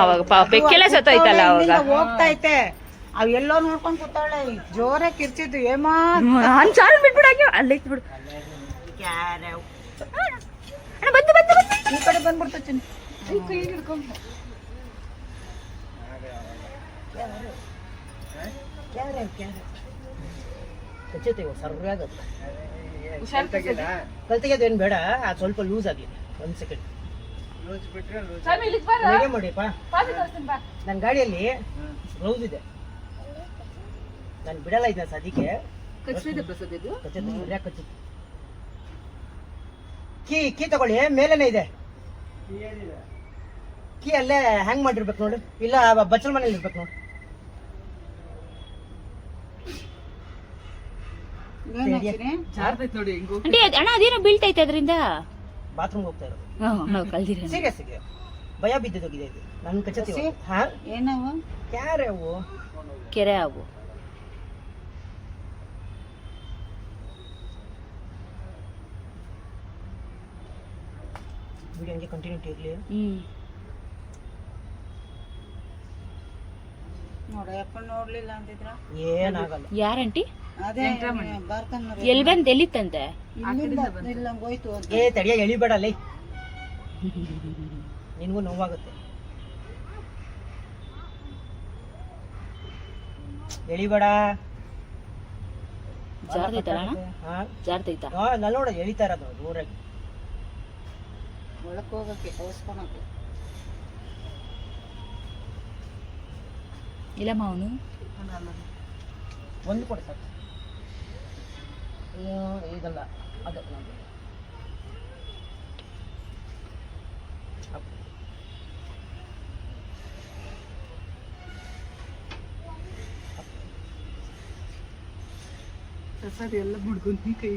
ಅವಾಗ ಬೆಕ್ಕೆಲ್ಲ ಸತ್ತೋಯ್ತಲ್ಲ ಅವಾಗ. ಹೋಗ್ತೈತೆ. ಅವ್ ಎಲ್ಲೋ ನೋಡ್ಕೊಂಡ್ ಕೂತಾಳೆ ಜೋರ ಕಿರ್ಚಿದ್ದು. ಏಮಾ ನಾನ್ ಸಾರು ಬಿಟ್ಬಿಡಾಕೆ ಅಲ್ಲೇ ಬಿಡು ಬಂದು ಬಂದು ಈ ಕಡೆ ಬಂದ್ಬಿಡ್ತ ಚಿನ್ನ. ಕಲ್ತಿಗೆದೇನು ಬೇಡ. ಅದು ಸ್ವಲ್ಪ ಲೂಸ್ ಆಗಲಿ ಒಂದ್ ಸೆಕೆಂಡ್ ಹೇಗೆ ಮಾಡಿಪ್ಪ. ನನ್ನ ಗಾಡಿಯಲ್ಲಿ ಗ್ಲೌಸ್ ಇದೆ. ನಾನು ಬಿಡಲ್ಲ ಇದ್ದ ಸದ್ಯಕ್ಕೆ. ಕಚ್ಚಿದೆ ಪ್ರಸಾದ್ ಇದು. ಕೀ ಕೀ ತಗೊಳ್ಳಿ ಮೇಲೇನೆ ಇದೆ. ಕೀ ಅಲ್ಲೇ ಹ್ಯಾಂಗ್ ಮಾಡಿರ್ಬೇಕು ನೋಡಿ. ಇಲ್ಲ ಬಚ್ಚಲ್ ಮನೇಲಿ ಇರ್ಬೇಕು ನೋಡಿ. ಅಣ್ಣ ಅದೇನೋ ಬೀಳ್ತೈತೆ ಅದರಿಂದ? ಬಾತ್ರೂಮ್ ಹೋಗ್ತಾ ಇರೋದು. ಸೀರಿಯಸ್ ಇದೆ ಭಯ ಬಿದ್ದಿದ್ದೋಗಿದೆ ಇದು. ನನ್ನ ಕಚ್ಚತಿ ಹಾ? ಏನವ ಯಾರೇ ಅವು. ಕೆರೆ ಅವು. ವಿಡಿಯೋ ಹಂಗೆ ಕಂಟಿನ್ಯೂಟಿ ಇರಲಿ. ಹ್ಮ್. ನೋಡಪ್ಪ ನೋಡ್ಲಿಲ್ಲ ಅಂತಿದ್ರ? ಏನಾಗಲ್ಲ. ಯಾರಂಟಿ ಅದೇ ಬರ್ತಾನ ಎಲ್ ಬಂದ್ ಇಲ್ಲ ಹೋಯ್ತು ಅಂತ. ಏ ತಡಿಯ ಎಳಿಬೇಡ ಲೈ. ನಿನಗೂ ನೋವಾಗುತ್ತೆ. ಎಳಿಬೇಡ ಜಾರ್ತೈತಲ್ಲ ಜಾರ್ತೈತ ನಾನು ನೋಡ ಎಳಿತಾ ಇರೋದು ದೂರಾಗಿ ಒಳಕ್ ಹೋಗಕ್ಕೆ ಅವನು? ಒಂದು ಕೊಡ್ತಾರೆ ಸರ್ ಇದಲ್ಲ ಅದು. ಪ್ರಸಾದ್ ಎಲ್ಲ ಮುಡ್ಕೊಂಡು ಕೈ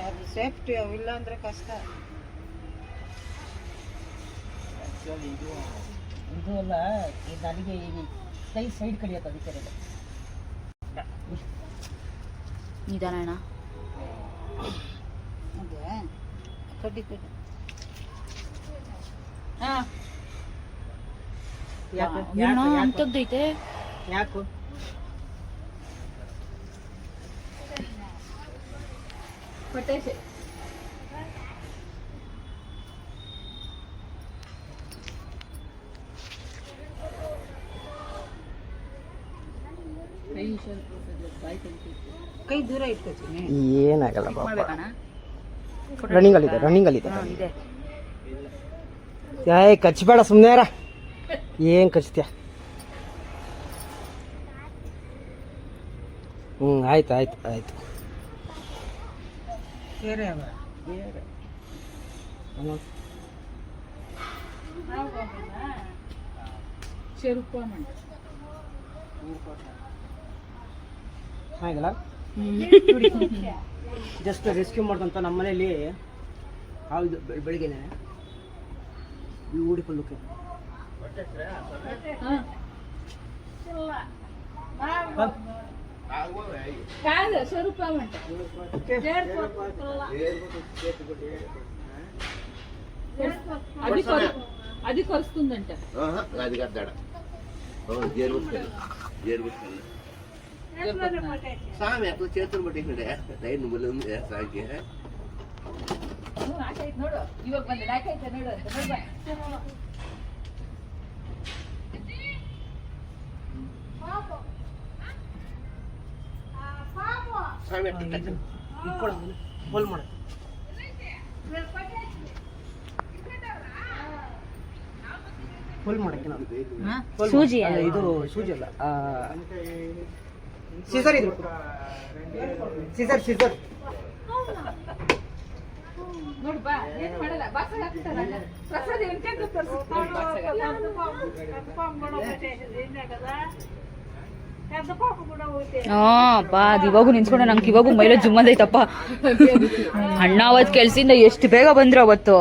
ಅದು ಸೇಫ್ಟಿ ಅವಿಲ್ಲ ಅಂದ್ರೆ ಕಷ್ಟ ಇದು ಅಲ್ಲ ಇದು ನನಗೆ ಈ ಕೈ ಸೈಡ್ ಕಡಿಯತ್ತೆ ಅದಕ್ಕೆ ಅದು. ನಿಧಾನ ಕಡ್ಡಿ ಕಡ್ಡಿ. ಯಾಕೆ ಏನೋ ಯಾಕೆ ಯಾಕೆ. ಅಂತಗ್ದೈತೆ ಕೈ ದೂರ ಇಟ್ಕೋತೀನಿ. ಏನಾಗಲ್ಲ ರನ್ನಿಂಗ್ ಅಲ್ಲಿದೆ ರನ್ನಿಂಗ್ ಅಲ್ಲಿದೆ ಏಯ್ ಕಚ್ಚಬೇಡ ಸುಮ್ಮನೆ ಏನ್ ಕಚ್ತೀಯ? ಹ್ಞೂ ಆಯ್ತು ಆಯ್ತು ಆಯ್ತು. ಬೇರೆ ಅವ ಚೆರುಪ ಮಂಟ ಹಾಗಲ್ಲ ಜಸ್ಟ್ ರೆಸ್ಕ್ಯೂ ಮಾಡ್ದಂತ ನಮ್ಮ ಮನೇಲಿ ಹೌದು ಬೆಳಿಗ್ಗೆನೆ ಬ್ಯೂಟಿಫುಲ್ ಲುಕ್ కాదు స్వరూపమంట అది కొర- అది కొరుస్తుందంట ఆహా, అది కద్దాడ జేరుగుతుంది జేరుగుతుంది స్వామి అట్లా చేతులు పట్టేసినాడే లైన్ ముందు ఉంది సాకి నాకైతే ನೋಡು ಇವಾಗ ಬಂದೆ ನಾಕೈತೆ ನೋಡು ಅಂತ ನೋಡು ಬಾ. స్వామి అట్లా టచ్ ಇಟ್ಕೊಳ ಹೋಲ್ ಮಾಡ ಹೋಲ್ ಮಾಡಕ್ಕೆ ನಾವು Hold ಸೂಜಿ ಮಾಡು. ಅಲ್ಲ, ಇದು ಸೂಜಿ ಅಲ್ಲ ಸಿಸರ್ ಇದ್ರು ಸಿಸರ್ ಸಿಸರ್. ನೋಡು ಬಾ ಏನ್ ಮಾಡಲ್ಲ ಬಾಕ್ಸ್ ಹಾಕ್ತಾರಲ್ಲ ಪ್ರಸಾದ್ ಹಾ ಪಾ ಅದು ಇವಾಗೂ ನಿನ್ಸ್ಕೊಂಡೆ ನಂಗೆ ಇವಾಗೂ ಮೈಲ ಜುಮ್ಮದೈತಪ್ಪ ಅಣ್ಣ ಅವತ್ ಕೆಲ್ಸಿಂದ ಎಷ್ಟು ಬೇಗ ಬಂದ್ರು ಅವತ್ತು.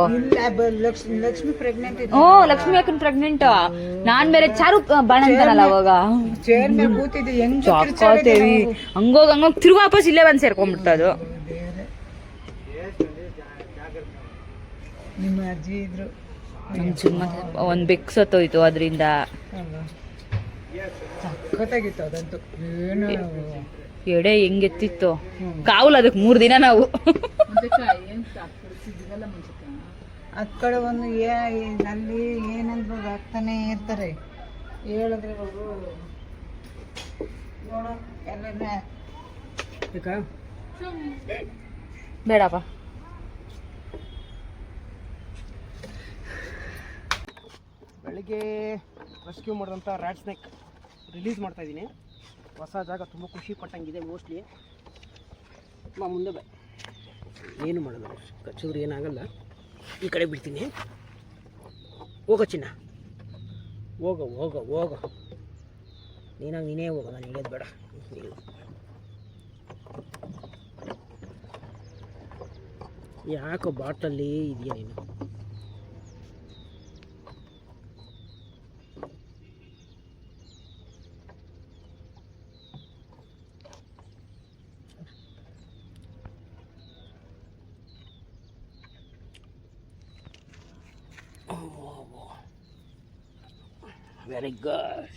ಓ ಲಕ್ಷ್ಮಿ ಅಕ್ಕನ್ ಪ್ರೆಗ್ನೆಂಟ್ ನಾನ್ ಬೇರೆ ಚಾರು ಬಾಣ ಅಂತಾನಲ್ಲ ಅವಾಗ. ಚಾಕಾತೇವಿ ಹಂಗೋಗ್ ಹಂಗೋಗ್ ತಿರ್ಗಿ ವಾಪಸ್ ಇಲ್ಲೇ ಬಂದ್ ಸೇರ್ಕೊಂಡ್ಬಿಡ್ತದು ನಿಮ್ಮ ಅಜ್ಜಿ ಇದ್ರು. ಒಂದು ಸತ್ತೋಯ್ತು ಅದರಿಂದ. ಸಖತ್ತಾಗಿತ್ತು ಅದಂತೂ. ಏನು ಎಡೆ ಹೆಂಗೆತ್ತಿತ್ತು. ಕಾವಲು ಅದಕ್ಕೆ ಮೂರು ದಿನ ನಾವು. ಅದ್ ಕಡೆ ಒಂದು ಏ ಅಲ್ಲಿ ಏನಂದ್ರು ಆಗ್ತಾನೆ ಇರ್ತಾರೆ. ಹೇಳಿದ್ರೆ ಅವರು ನೋಡು ಎಲ್ಲ ಬೇಡಪ್ಪ. ಬೆಳಿಗ್ಗೆ ರೆಸ್ಕ್ಯೂ ಮಾಡಿದಂಥ ರ್ಯಾಟ್ ಸ್ನೇಕ್. ರಿಲೀಸ್ ಮಾಡ್ತಾ ಇದ್ದೀನಿ. ಹೊಸ ಜಾಗ ತುಂಬ ಖುಷಿ ಪಟ್ಟಂಗಿದೆ ಮೋಸ್ಟ್ಲಿ ಮಾ, ಮುಂದೆ ಬೈ. ಏನು ಮಾಡೋದು? ಕಚ್ಚಿದ್ರೆ ಏನಾಗಲ್ಲ. ಈ ಕಡೆ ಬಿಡ್ತೀನಿ ಹೋಗೋ ಚಿನ್ನ. ಹೋಗೋ ಹೋಗೋ ಹೋಗೋ. ನೀನಾಗ ನೀನೇ ಹೋಗೋ, ನಾನು ಹೇಳೋದು ಬೇಡ. ಯಾಕೋ ಬಾಟಲ್ಲಿ ಇದೆಯಾ ನೀನು? Oh, very good.